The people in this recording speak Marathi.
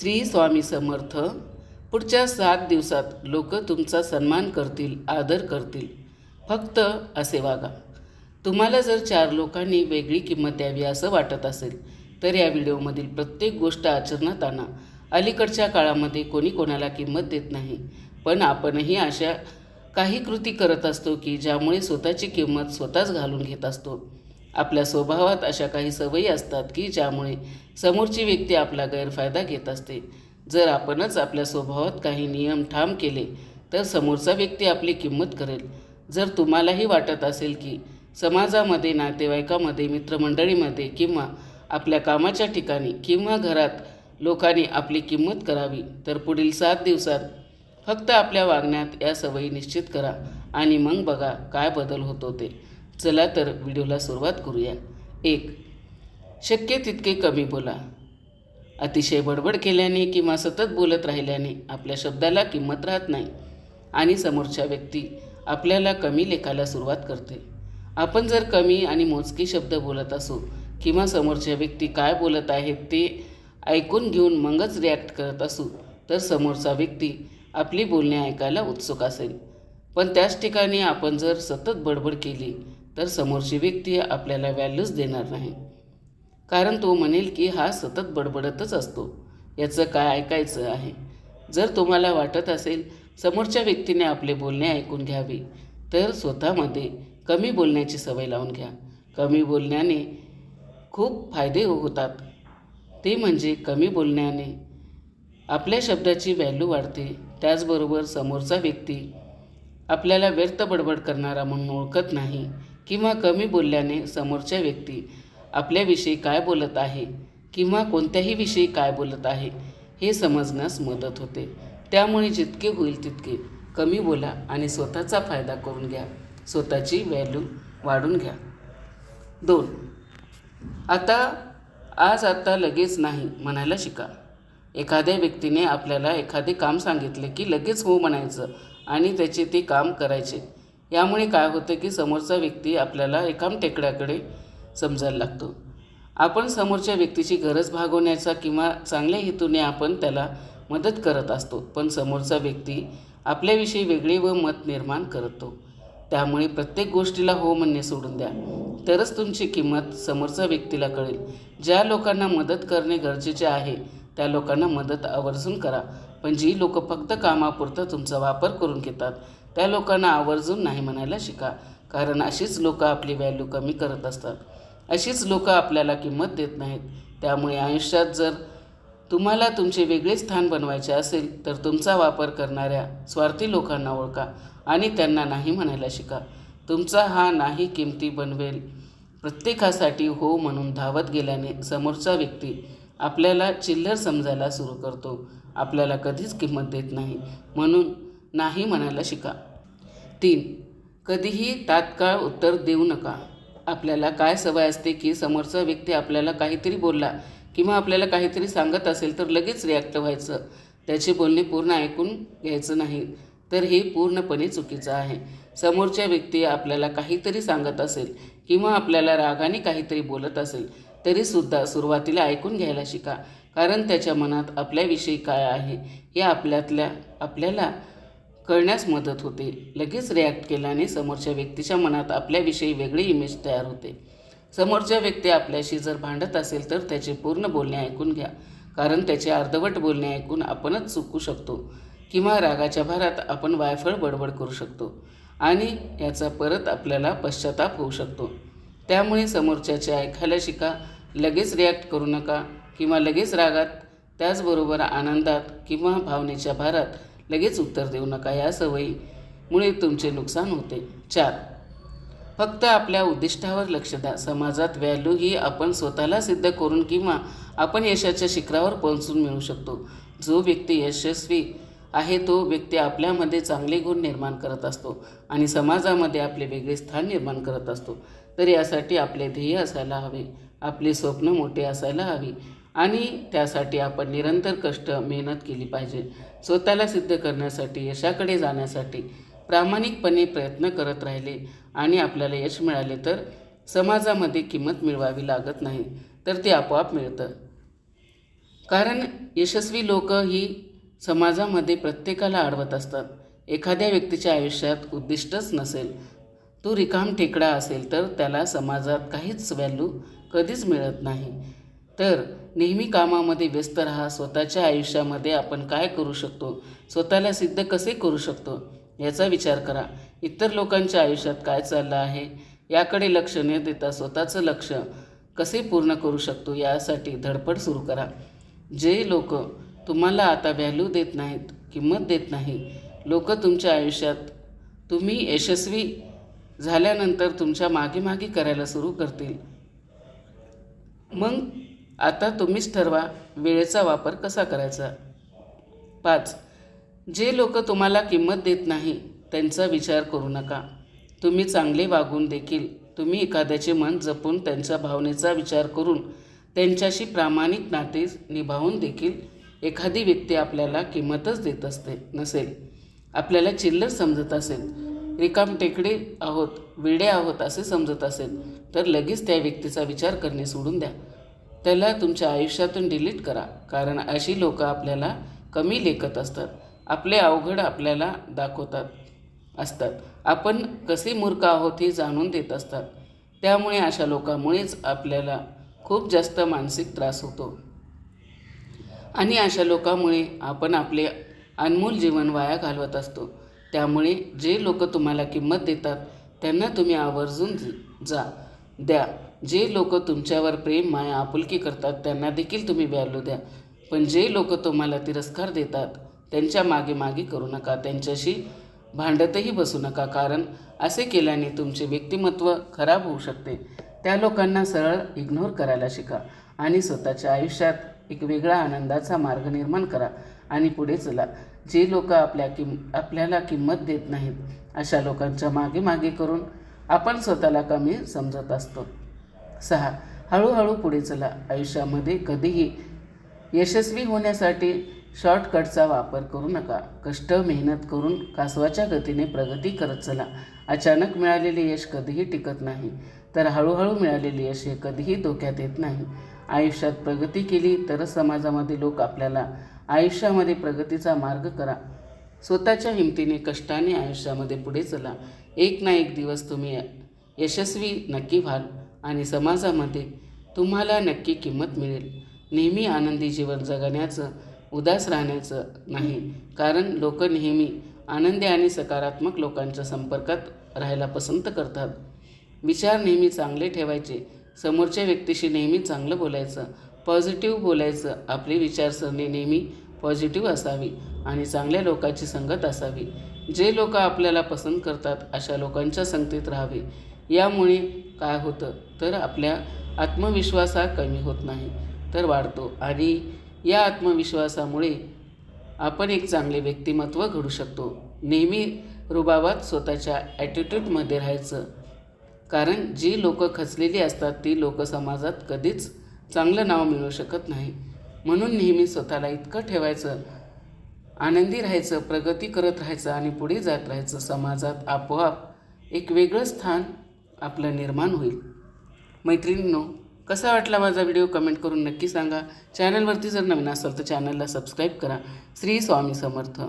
श्री स्वामी समर्थ. पुढच्या सात दिवसात लोक तुमचा सन्मान करतील आदर करतील. फक्त असे वागा. तुम्हाला जर चार लोकांनी वेगळी किंमत द्यावी असं वाटत असेल तर या व्हिडिओमधील प्रत्येक गोष्ट आचरणात आणा. अलीकडच्या काळामध्ये कोणी कोणाला किंमत देत नाही. पण आपणही अशा काही कृती करत असतो की ज्यामुळे स्वतःची किंमत स्वतःच घालून घेत असतो. आपल्या स्वभावात अशा काही सवयी असतात की ज्यामुळे समोरची व्यक्ती आपला गैरफायदा घेत असते. जर आपणच आपल्या स्वभावात काही नियम ठाम केले तर समोरचा व्यक्ती आपली किंमत करेल. जर तुम्हालाही वाटत असेल की समाजामध्ये नातेवाईकामध्ये मित्रमंडळीमध्ये किंवा आपल्या कामाच्या ठिकाणी किंवा घरात लोकांनी आपली किंमत करावी तर पुढील सात दिवसात फक्त आपल्या वागण्यात या सवयी निश्चित करा आणि मग बघा काय बदल होतो ते. चला तर व्हिडिओला सुरुवात करूया. एक शक्य तितके कमी बोला. अतिशय बडबड केल्याने किंवा सतत बोलत राहिल्याने आपल्या शब्दाला किंमत राहत नाही आणि समोरच्या व्यक्ती आपल्याला कमी लेखाला सुरुवात करते. आपण जर कमी आणि मोजके शब्द बोलत असू किंवा समोरच्या व्यक्ती काय बोलत आहेत ते ऐकून घेऊन मगच रिॲक्ट करत असू तर समोरचा व्यक्ती आपली बोलणे ऐकायला उत्सुक असेल. पण त्याच ठिकाणी आपण जर सतत बडबड केली तर समोरची व्यक्ती आपल्याला व्हॅल्यूज देणार नाही. कारण तो म्हणेल की हा सतत बडबडतच असतो. याचं काय ऐकायचं आहे? जर तुम्हाला वाटत असेल समोरच्या व्यक्तीने आपले बोलणे ऐकून घ्यावे तर स्वतःमध्ये कमी बोलण्याची सवय लावून घ्या. कमी बोलण्याने खूप फायदे होतात. ते म्हणजे कमी बोलण्याने आपल्या शब्दाची व्हॅल्यू वाढते. त्याचबरोबर समोरचा व्यक्ती आपल्याला व्यर्थ बडबड करणारा म्हणून ओळखत नाही किंवा कमी बोलल्याने समोरच्या व्यक्ती आपल्याविषयी काय बोलत आहे किंवा कोणत्याही विषयी काय बोलत आहे हे समजण्यास मदत होते. त्यामुळे जितके होईल तितके कमी बोला आणि स्वतःचा फायदा करून घ्या. स्वतःची व्हॅल्यू वाढून घ्या. दोन. आता आज आता लगेच नाही म्हणायला शिका. एखाद्या व्यक्तीने आपल्याला एखादे काम सांगितले की लगेच हो म्हणायचं आणि त्याचे ते काम करायचे. यामुळे काय होतं की समोरचा व्यक्ती आपल्याला एकाम टेकड्याकडे समजायला लागतो. आपण समोरच्या व्यक्तीची गरज भागवण्याचा किंवा चांगल्या हेतूने आपण त्याला मदत करत असतो पण समोरचा व्यक्ती आपल्याविषयी वेगळे व मत निर्माण करतो. त्यामुळे प्रत्येक गोष्टीला हो म्हणणे सोडून द्या. तरच तुमची किंमत समोरच्या व्यक्तीला कळेल. ज्या लोकांना मदत करणे गरजेचे आहे त्या लोकांना मदत आवर्जून करा. पण जी लोक फक्त कामापुरतं तुमचा वापर करून घेतात त्या लोकांना आवर्जून नाही म्हणायला शिका. कारण अशीच लोक आपली व्हॅल्यू कमी करत असतात. अशीच लोकं आपल्याला किंमत देत नाहीत. त्यामुळे आयुष्यात जर तुम्हाला तुमचे वेगळे स्थान बनवायचे असेल तर तुमचा वापर करणाऱ्या स्वार्थी लोकांना ओळखा आणि त्यांना नाही म्हणायला शिका. तुमचा हा नाही किमती बनवेल. प्रत्येकासाठी हो म्हणून धावत गेल्याने समोरचा व्यक्ती आपल्याला चिल्लर समजायला सुरू करतो. आपल्याला कधीच किंमत देत नाही. म्हणून नाही म्हणायला शिका. तीन कधीही तात्काळ उत्तर देऊ नका. आपल्याला काय सवय असते की समोरचा व्यक्ती आपल्याला काहीतरी बोलला किंवा आपल्याला काहीतरी सांगत असेल तर लगेच रिॲक्ट व्हायचं. त्याचे बोलणे पूर्ण ऐकून घ्यायचं नाही तर हे पूर्णपणे चुकीचं आहे. समोरच्या व्यक्ती आपल्याला काहीतरी सांगत असेल किंवा आपल्याला रागाने काहीतरी बोलत असेल तरीसुद्धा सुरुवातीला ऐकून घ्यायला शिका. कारण त्याच्या मनात आपल्याविषयी काय आहे हे आपल्यातल्या आपल्याला कळण्यास मदत होते. लगेच रिॲक्ट केल्याने समोरच्या व्यक्तीच्या मनात आपल्याविषयी वेगळी इमेज तयार होते. समोरच्या व्यक्ती आपल्याशी जर भांडत असेल तर त्याचे पूर्ण बोलणे ऐकून घ्या. कारण त्याचे अर्धवट बोलणे ऐकून आपणच चुकू शकतो किंवा रागाच्या भारात आपण वायफळ बडबड करू शकतो आणि याचा परत आपल्याला पश्चाताप होऊ शकतो. त्यामुळे समोरच्याचे ऐकायला शिका. लगेच रिॲक्ट करू नका किंवा लगेच रागात त्याचबरोबर आनंदात किंवा भावनेच्या भारात लगेच उत्तर देऊ नका या सवयीमुळे तुमचे नुकसान होते. चार. फक्त आपल्या उद्दिष्टावर लक्ष द्या. समाजात व्हॅल्यू ही आपण स्वतःला सिद्ध करून किंवा आपण यशाच्या शिखरावर पोहोचून मिळू शकतो. जो व्यक्ती यशस्वी आहे तो व्यक्ती आपल्यामध्ये चांगले गुण निर्माण करत असतो आणि समाजामध्ये आपले वेगळे स्थान निर्माण करत असतो. तर यासाठी आपले ध्येय असायला हवे आपले स्वप्न मोठे असायला हवी आणि त्यासाठी आपण निरंतर कष्ट मेहनत केली पाहिजे. स्वतःला सिद्ध करण्यासाठी यशाकडे जाण्यासाठी प्रामाणिकपणे प्रयत्न करत राहिले आणि आपल्याला यश मिळाले तर समाजामध्ये किंमत मिळवावी लागत नाही तर ते आपोआप मिळतं. कारण यशस्वी लोक ही समाजामध्ये प्रत्येकाला अडवत असतात. एखाद्या व्यक्तीच्या आयुष्यात उद्दिष्टच नसेल तो रिकाम टेकडा असेल तर त्याला समाजात काहीच व्हॅल्यू कधीच मिळत नाही. तर नेहमी कामामध्ये व्यस्त राहा स्वतःच्या आयुष्यामध्ये आपण काय करू शकतो? स्वतःला सिद्ध कसे करू शकतो? याचा विचार करा. इतर लोकांच्या आयुष्यात काय चाललं आहे? याकडे लक्ष न देता स्वतःचं लक्ष कसे पूर्ण करू शकतो? यासाठी धडपड सुरू करा. जे लोक तुम्हाला आता व्हॅल्यू देत नाहीत किंमत देत नाही लोक तुमच्या आयुष्यात तुम्ही यशस्वी झाल्यानंतर तुमच्या मागे मागे करायला सुरू करतील. मग आता तुम्हीच ठरवा वेळेचा वापर कसा करायचा. पाच. जे लोक तुम्हाला किंमत देत नाही त्यांचा विचार करू नका. तुम्ही चांगले वागून देखील तुम्ही एखाद्याचे मन जपून त्यांच्या भावनेचा विचार करून त्यांच्याशी प्रामाणिक नाते निभावून देखील एखादी व्यक्ती आपल्याला किंमतच देत असते नसेल. आपल्याला चिल्लर समजत असेल. रिकाम टेकडे आहोत विडे आहोत असे समजत असेल तर लगेच त्या व्यक्तीचा विचार करणे सोडून द्या. त्याला तुमच्या आयुष्यातून डिलीट करा कारण अशी लोकं आपल्याला कमी लेखत असतात. आपले अवघड आपल्याला दाखवतात असतात. आपण कसे मूर्ख आहोत हे जाणून देत असतात. त्यामुळे अशा लोकांमुळेच आपल्याला खूप जास्त मानसिक त्रास होतो. आणि अशा लोकांमुळे आपण आपले अनमोल जीवन वाया घालवत असतो. त्यामुळे जे लोक तुम्हाला किंमत देतात त्यांना तुम्ही आवर्जून जा द्या. जे लोक तुमच्यावर प्रेम माया आपुलकी करतात त्यांना देखील तुम्ही व्हॅल्यू द्या. पण जे लोक तुम्हाला तिरस्कार देतात त्यांच्या मागे मागे करू नका. त्यांच्याशी भांडतही बसू नका कारण असे केल्याने तुमचे व्यक्तिमत्व खराब होऊ शकते. त्या लोकांना सरळ इग्नोर करायला शिका आणि स्वतःच्या आयुष्यात एक वेगळा आनंदाचा मार्ग निर्माण करा. आणि पुढे चला. जे लोक आपल्या किम आपल्याला किंमत देत नाहीत अशा लोकांच्या मागे मागे करून आपण स्वतःला कमी समजत असतो. सहा हळूहळू पुढे चला. आयुष्यामध्ये कधीही यशस्वी होण्यासाठी शॉर्टकटचा वापर करू नका. कष्ट मेहनत करून कासवाच्या गतीने प्रगती करत चला. अचानक मिळालेले यश कधीही टिकत नाही. तर हळूहळू मिळालेले यश हे कधीही धोक्यात येत नाही. आयुष्यात प्रगती केली तरच समाजामध्ये लोक आपल्याला आयुष्यामध्ये प्रगतीचा मार्ग करा. स्वतःच्या हिमतीने कष्टाने आयुष्यामध्ये पुढे चला. एक ना एक दिवस तुम्ही यशस्वी नक्की व्हाल आणि समाजामध्ये तुम्हाला नक्की किंमत मिळेल. नेहमी आनंदी जीवन जगण्याचं उदास राहण्याचं नाही कारण लोक नेहमी आनंदी आणि सकारात्मक लोकांच्या संपर्कात राहायला पसंत करतात. विचार नेहमी चांगले ठेवायचे. समोरच्या व्यक्तीशी नेहमी चांगलं बोलायचं. पॉझिटिव्ह बोलायचं. आपली विचारसरणी नेहमी पॉझिटिव्ह असावी आणि चांगल्या लोकांची संगत असावी. जे लोक आपल्याला पसंत करतात अशा लोकांच्या संगतीत राहावे. यामुळे काय होतं? तर आपल्या आत्मविश्वास हा कमी होत नाही तर वाढतो. आणि या आत्मविश्वासामुळे आपण एक चांगले व्यक्तिमत्व घडू शकतो. नेहमी रुबाबात स्वतःच्या ॲटिट्यूडमध्ये राहायचं. कारण जी लोकं खचलेली असतात ती लोक समाजात कधीच चांगलं नाव मिळू शकत नाही. म्हणून नेहमी स्वतःला इतकं ठेवायचं आनंदी राहायचं प्रगती करत राहायचं आणि पुढे जात राहायचं. समाजात आपोआप एक वेगळं स्थान आपलं निर्माण होईल. मैत्रिणींनो कसा वाटला माझा व्हिडिओ कमेंट करून नक्की सांगा. चॅनलवरती जर नवीन असाल तर चॅनलला सबस्क्राईब करा. श्री स्वामी समर्थ.